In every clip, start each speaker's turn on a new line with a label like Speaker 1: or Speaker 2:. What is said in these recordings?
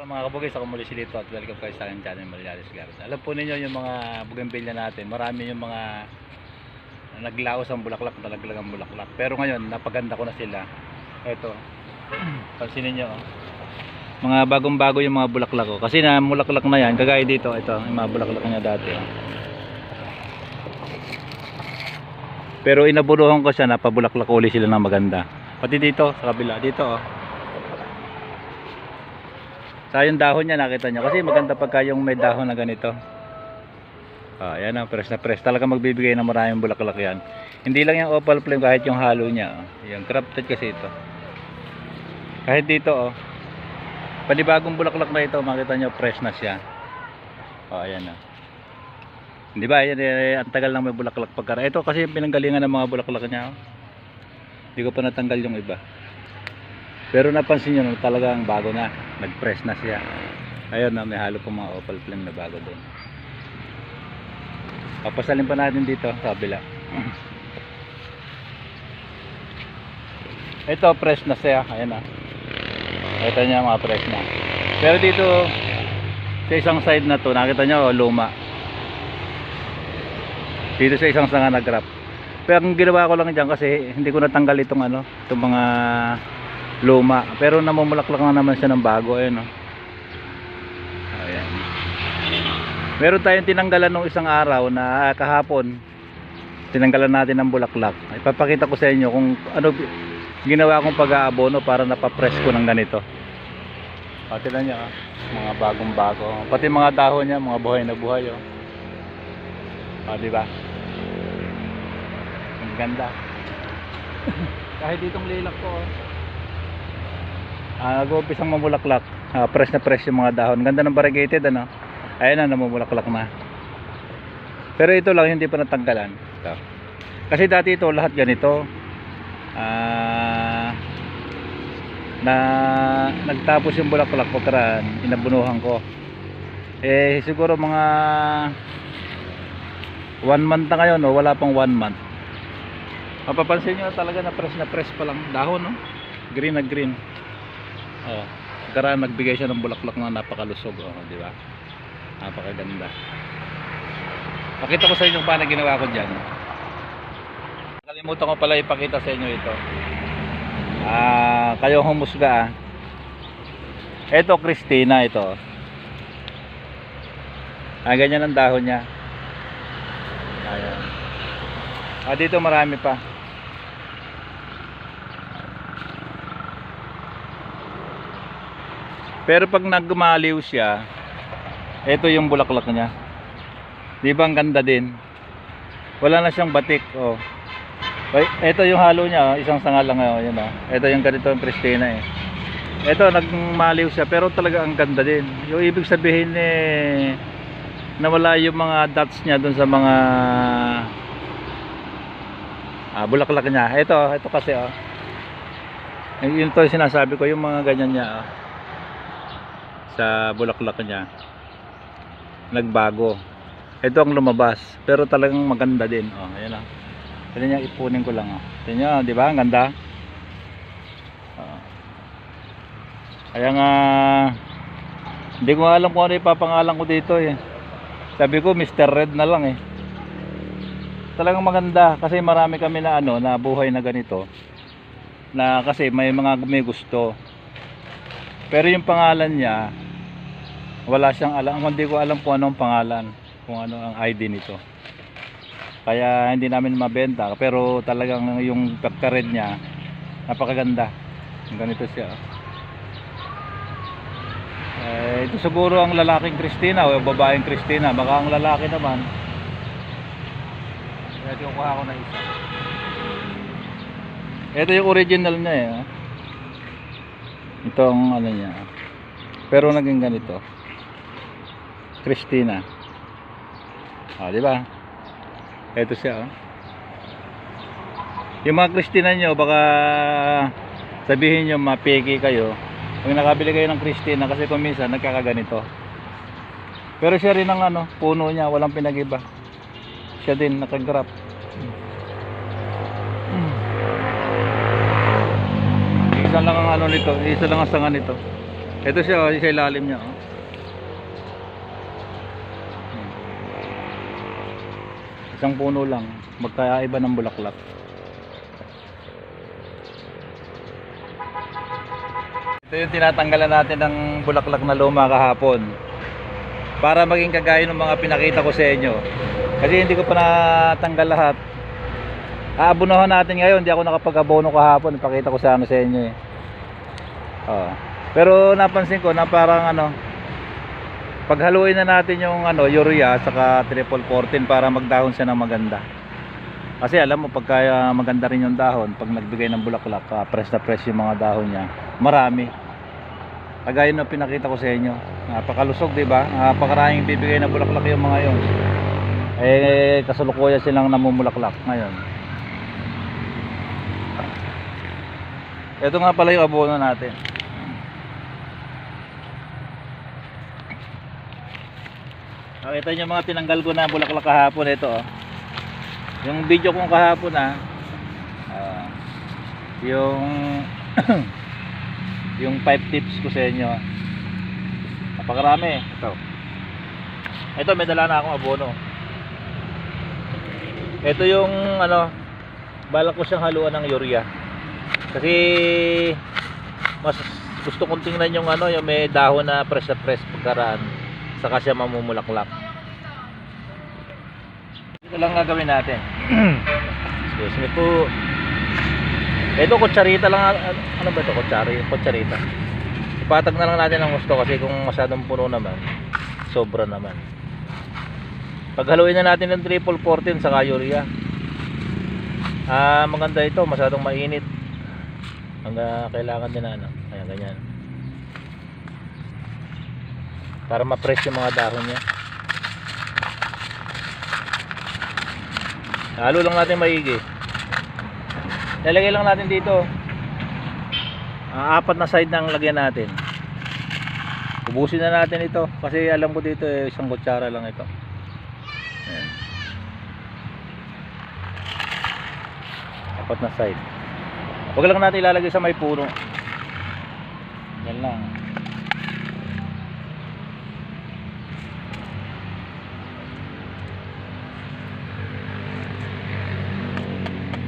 Speaker 1: Mga kabugis, ako muli si Lito at welcome kayo sa aking channel Malayalis Garden. Alam po ninyo yung mga bougainvillea natin, marami yung mga naglaos ang bulaklak, nalaglag ang bulaklak. Pero ngayon, napaganda ko na sila. Ito, pansinin nyo. oh. Mga bagong-bago yung mga bulaklak ko. Kasi na bulaklak na yan, kagaya dito, ito, yung mga bulaklak niya dati. oh. Pero inabunuhan ko siya, napabulaklak uli sila ng maganda. Pati dito, sa kabila, dito oh. Sa yung dahon niya nakita niyo kasi maganda pagka yung may dahon na ganito. Ah, yan ang press na press. Talaga magbibigay ng maraming bulaklak yan. Hindi lang yung opal flame kahit yung halo niya. Oh. Yung crafted kasi ito. Kahit dito oh. Panibagong bulaklak na ito, makita niyo fresh na siya. Oh, ayan oh. Hindi ba? Yan, eh, ang tagal lang may bulaklak pagkara. Ito kasi pinanggalingan ng mga bulaklak niya. Oh. Hindi ko pa natanggal yung iba. Pero napansin nyo, no, talagang bago na. Nag-press na siya. Ayun na, may halo pa mga opal flame na bago doon. Papasalin pa natin dito sa kabila. Ito, press na siya. Ayan na. Ito niya mga press na. Pero dito, sa isang side na to, nakita nyo, oh, luma. Dito sa isang sanga na graph. Pero ang ginawa ko lang dyan kasi hindi ko natanggal itong ano, itong mga luma. Pero namumulaklak na naman siya ng bago. Ayan o. Ayan. Meron tayong tinanggalan nung isang araw na ah, kahapon. Tinanggalan natin ng bulaklak. Ipapakita ko sa inyo kung ano ginawa kong pag-aabono para napapress ko ng ganito. Pati na niya, ah. mga bagong bago. Pati mga dahon niya, mga buhay na buhay. Oh. Ah, di ba? Ang ganda. Kahit ditong lilak ko. Oh. Ah, nag-uumpisang mamulaklak. Ah, fresh na fresh yung mga dahon. Ganda ng variegated ano. Ayan na, namumulaklak na. Pero ito lang hindi pa natanggalan. Ito. Kasi dati ito lahat ganito. Ah na nagtapos yung bulaklak pagkaraan, inabunuhan ko. Eh siguro mga one month na ngayon, no? wala pang one month. Mapapansin nyo talaga na press na press pa lang dahon, no? green na green. Oh, karaan nagbigay siya ng bulaklak na napakalusog, oh, di ba? Napakaganda. Pakita ko sa inyo paano ginawa ko diyan. Nakalimutan ko pala ipakita sa inyo ito. Ah, kayo humusga ah. Ito Christina ito. Ah, ganyan ang dahon niya. Ayan. Ah, dito marami pa. Pero pag nagmaliw siya, ito yung bulaklak niya. Di ba ang ganda din? Wala na siyang batik. Oh. Ay, ito yung halo niya, oh. isang sanga lang oh, yun oh. Ito yung ganito yung Christina eh. Ito nagmaliw siya pero talaga ang ganda din. Yung ibig sabihin eh nawala yung mga dots niya dun sa mga ah, bulaklak niya. Ito, ito kasi oh. Yun to yung sinasabi ko, yung mga ganyan niya oh. Sa bulaklak niya. Nagbago. Ito ang lumabas, pero talagang maganda din. Oh, ayan oh. Tignan niya, ipunin ko lang. Oh. Tignan niyo, di ba? Ang ganda. Oh. Kaya nga, hindi ko alam kung ano ipapangalan ko dito eh. Sabi ko, Mr. Red na lang eh. Talagang maganda kasi marami kami na ano, na buhay na ganito. Na kasi may mga may gusto. Pero yung pangalan niya, wala siyang alam. Hindi ko alam kung anong pangalan, kung ano ang ID nito. Kaya hindi namin mabenta pero talagang yung pagka-red niya napakaganda. Ganito siya. Eh, ito siguro ang lalaking Christina o babaeng Christina. Baka ang lalaki naman. Kaya kukuha ko na isa. Ito yung original niya eh ito ang ano niya. Pero naging ganito Christina ah di ba ito siya oh. Yung mga Christina nyo baka sabihin nyo mapiki kayo. Pag nakabili kayo ng Christina kasi kung minsan nagkakaganito. Pero siya rin ang ano, puno niya, walang pinagiba. Siya din nakagrap. Isa lang ang ano nito, isa lang ang sanga nito. Ito siya, oh, yung sa ilalim niya. Oh. Isang puno lang, magkaiba ng bulaklak. Ito yung tinatanggalan natin ng bulaklak na luma kahapon. Para maging kagaya ng mga pinakita ko sa inyo. Kasi hindi ko pa natanggal lahat. Aabonohan natin ngayon, hindi ako nakapag-abono kahapon. Ipakita ko sana sa inyo eh. Oo. Pero napansin ko na parang ano, paghaluin na natin yung ano, urea saka triple 14 para magdahon siya ng maganda. Kasi alam mo pagka ah, maganda rin yung dahon, pag nagbigay ng bulaklak, uh, press na press yung mga dahon niya, marami. Kagaya na pinakita ko sa inyo. Napakalusog, 'di ba? Napakaraming bibigay na bulaklak yung mga 'yon. Eh kasalukuyan silang namumulaklak ngayon. Ito nga pala yung abono natin. Nakita niyo mga tinanggal ko na bulaklak kahapon ito oh. Yung video kong kahapon ah. ah, yung yung 5 tips ko sa inyo. Napakarami. Ito. Ito may dala na akong abono. Ito yung ano balak ko siyang haluan ng urea. Kasi mas gusto kong tingnan yung ano yung may dahon na press na press pagkaraan saka siya mamumulaklak. Ito lang gagawin natin. Excuse me po. Ito kutsarita lang ano ba ito kutsari? Kutsarita. Ipatag na lang natin ang gusto kasi kung masyadong puno naman sobra naman. Paghaluin na natin ng triple 14 sa urea. Ah, maganda ito, masyadong mainit. Ang ah, kailangan din na ano. Ayan, ganyan. Para ma-press yung mga dahon niya. Halo lang natin maigi. Lalagay lang natin dito. Ah, apat na side ang lagyan natin. Ubusin na natin ito kasi alam ko dito eh, isang kutsara lang ito. Ayan. Apat na side. Huwag lang natin ilalagay sa may puno. Yan lang.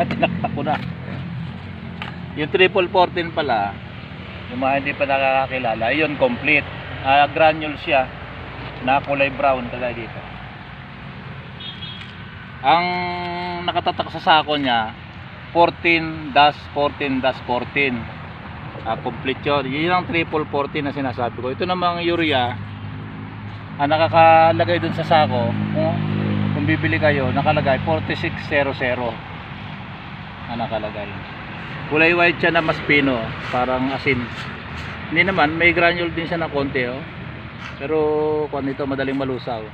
Speaker 1: Tinaktak ko na. Yung triple 14 pala, yung mga hindi pa nakakakilala, yun complete. Ah, granule siya na kulay brown kagaya dito. Ang nakatatak sa sako niya 14 14 14 ah, complete yun yun ang triple 14 na sinasabi ko ito namang urea ang nakakalagay dun sa sako kung, kung bibili kayo nakalagay 4600 ang nakalagay. Kulay white siya na mas pino parang asin. Hindi naman may granule din siya na konti oh. pero kung ito madaling malusaw.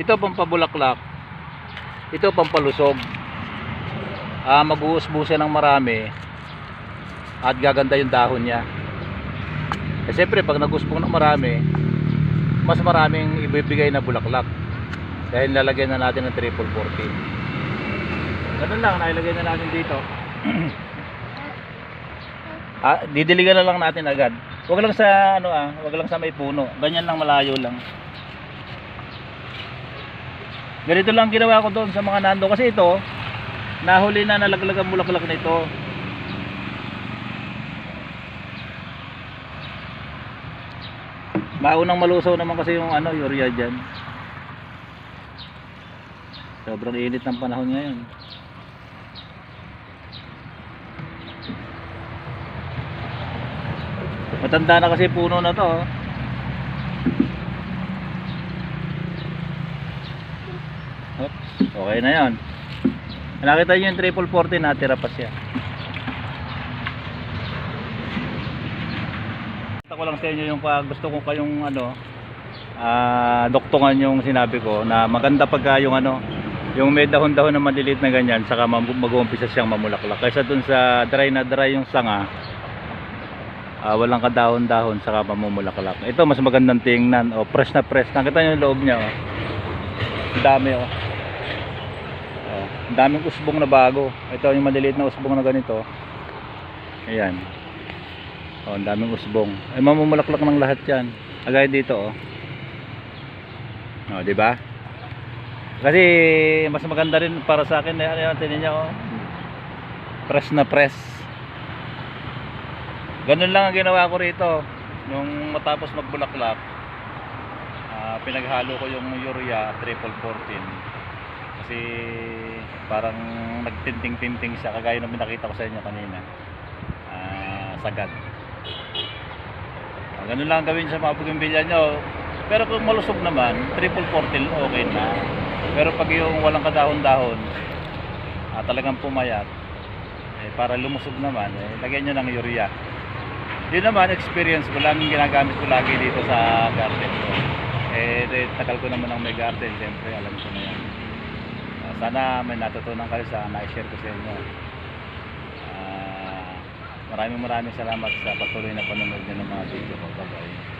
Speaker 1: Ito pampabulaklak ito pampalusog ah, mag-uusbusan ng marami at gaganda yung dahon niya. Eh siyempre pag nag-usbong ng marami mas maraming ibibigay na bulaklak. Dahil lalagyan na natin ng triple 14 ganun lang nailagay na natin dito. Ah, didiligan na lang natin agad. Wag lang sa ano ah wag lang sa may puno. Ganyan lang malayo lang. Ganito lang ginawa ko doon sa mga nando. Kasi ito nahuli na nalaglag ang bulaklak nito. Maunang malusaw naman kasi yung ano urea dyan. Sobrang init ng panahon ngayon matanda na kasi puno na to oh. Oops, okay na yon nakita nyo yung triple 40 natira pa siya. Kita ko lang sa inyo yung pag gusto ko kayong ano ah doktongan yung sinabi ko na maganda pagka yung ano yung may dahon-dahon na maliliit na ganyan saka mag- mag-uumpisa siyang mamulaklak. Kaysa dun sa dry na dry yung sanga ah, walang kadahon-dahon saka mamumulaklak ito mas magandang tingnan o fresh na fresh nakita nyo yung loob niya oh. Dami oh Oh, daming usbong na bago. Ito yung maliliit na usbong na ganito. Ayan. Oh, daming usbong. Ay mamumulaklak ng lahat 'yan. Agay dito oh. Oh, di ba? Kasi mas maganda rin para sa akin eh, ano yan, tingnan niyo oh. Press na press. Ganun lang ang ginawa ko rito. Nung matapos magbulaklak, ah, pinaghalo ko yung urea triple 14. Kasi parang nagtinting-tinting siya kagaya ng pinakita ko sa inyo kanina. Ah, sagad. Ah, ganun lang ang gawin sa mga bugimbilya nyo. Pero kung malusog naman, triple 14 okay na. Pero pag yung walang kadahon-dahon, ah, talagang pumayat, eh, para lumusog naman, eh, lagyan nyo ng urea. Yun naman, experience ko lang, ginagamit ko lagi dito sa garden ko. Eh, eh, tagal ko naman ang may garden, siyempre alam ko na yan. Ah, sana may natutunan kayo sa na-share ko sa inyo. Ah, maraming maraming salamat sa patuloy na panonood nyo ng mga video ko. Bye-bye.